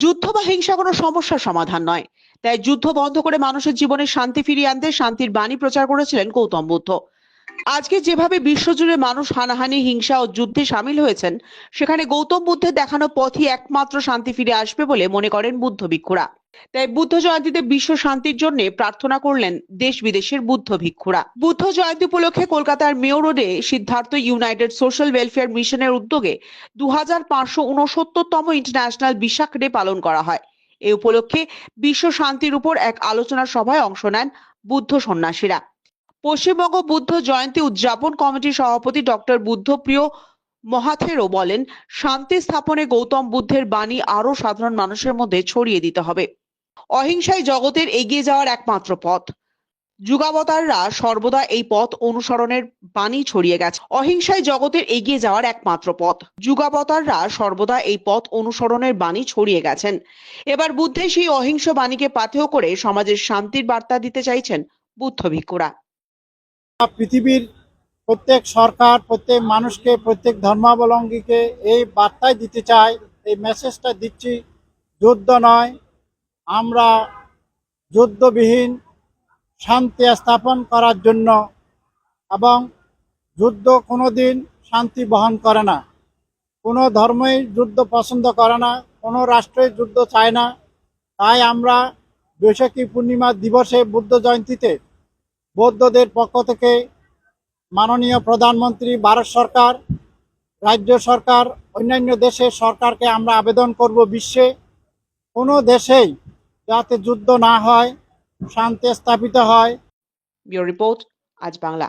যুদ্ধ বা হিংসা কোনো সমস্যার সমাধান নয়। তাই যুদ্ধ বন্ধ করে মানুষের জীবনে শান্তি ফিরিয়ে আনতে শান্তির বাণী প্রচার করেছিলেন গৌতম বুদ্ধ। আজকে যেভাবে বিশ্বজুড়ে মানুষ হানাহানি, হিংসা ও যুদ্ধে সামিল হয়েছেন, সেখানে গৌতম বুদ্ধের দেখানো পথই একমাত্র শান্তি ফিরে আসবে বলে মনে করেন বুদ্ধ ভিক্ষুরা। তাই বুদ্ধ জয়ন্তীতে বিশ্ব শান্তির জন্য প্রার্থনা করলেন দেশ বিদেশের বুদ্ধ ভিক্ষুরা। বুদ্ধ জয়ন্তী উপলক্ষে কলকাতার মেয়ো রোডে সিদ্ধার্থ ইউনাইটেড সোশ্যাল ওয়েলফেয়ার মিশনের উদ্যোগে দু উনসত্তরতম ইন্টারন্যাশনাল বিশাখ ডে পালন করা হয়। এই উপলক্ষে বিশ্ব শান্তির উপর এক আলোচনা সভায় অংশ নেন বুদ্ধ সন্ন্যাসীরা। পশ্চিমবঙ্গ বুদ্ধ জয়ন্তী উদযাপন কমিটির সভাপতি ডক্টর বুদ্ধপ্রিয় মহাথেরও বলেন, শান্তি স্থাপনে গৌতম বুদ্ধের বাণী আরও সাধারণ মানুষের মধ্যে ছড়িয়ে দিতে হবে। অহিংসাই জগতের এগিয়ে যাওয়ার একমাত্র পথ। যুগাবতাররা সর্বদা এই পথ অনুসরণের বাণী ছড়িয়ে গেছে। অহিংসাই জগতের এগিয়ে যাওয়ার একমাত্র পথ। যুগাবতাররা সর্বদা এই পথ অনুসরণের বাণী ছড়িয়ে গেছেন। এবার বুদ্ধের সেই অহিংস বাণীকে পাথেয় করে সমাজের শান্তির বার্তা দিতে চাইছেন বুদ্ধ ভিক্ষুরা। পৃথিবীর প্রত্যেক সরকার, প্রত্যেক মানুষকে, প্রত্যেক ধর্মাবলম্বীকে এই বার্তাই দিতে চাই এই মেসেজটা দিচ্ছি, যুদ্ধ নয় আমরা যুদ্ধবিহীন শান্তি স্থাপন করার জন্য এবং যুদ্ধ কোনো দিন শান্তি বহন করে না। কোনো ধর্মই যুদ্ধ পছন্দ করে না, কোনো রাষ্ট্রই যুদ্ধ চায় না। তাই আমরা বৈশাখী পূর্ণিমা দিবসে বুদ্ধ জয়ন্তীতে বৌদ্ধদের পক্ষ থেকে মাননীয় প্রধানমন্ত্রী, ভারত সরকার, রাজ্য সরকার, অন্যান্য দেশের সরকারকে আমরা আবেদন করব বিশ্বে। কোনো দেশেই যাতে যুদ্ধ না হয় শান্তি স্থাপিত হয়। ব্যুরো রিপোর্ট আজ বাংলা।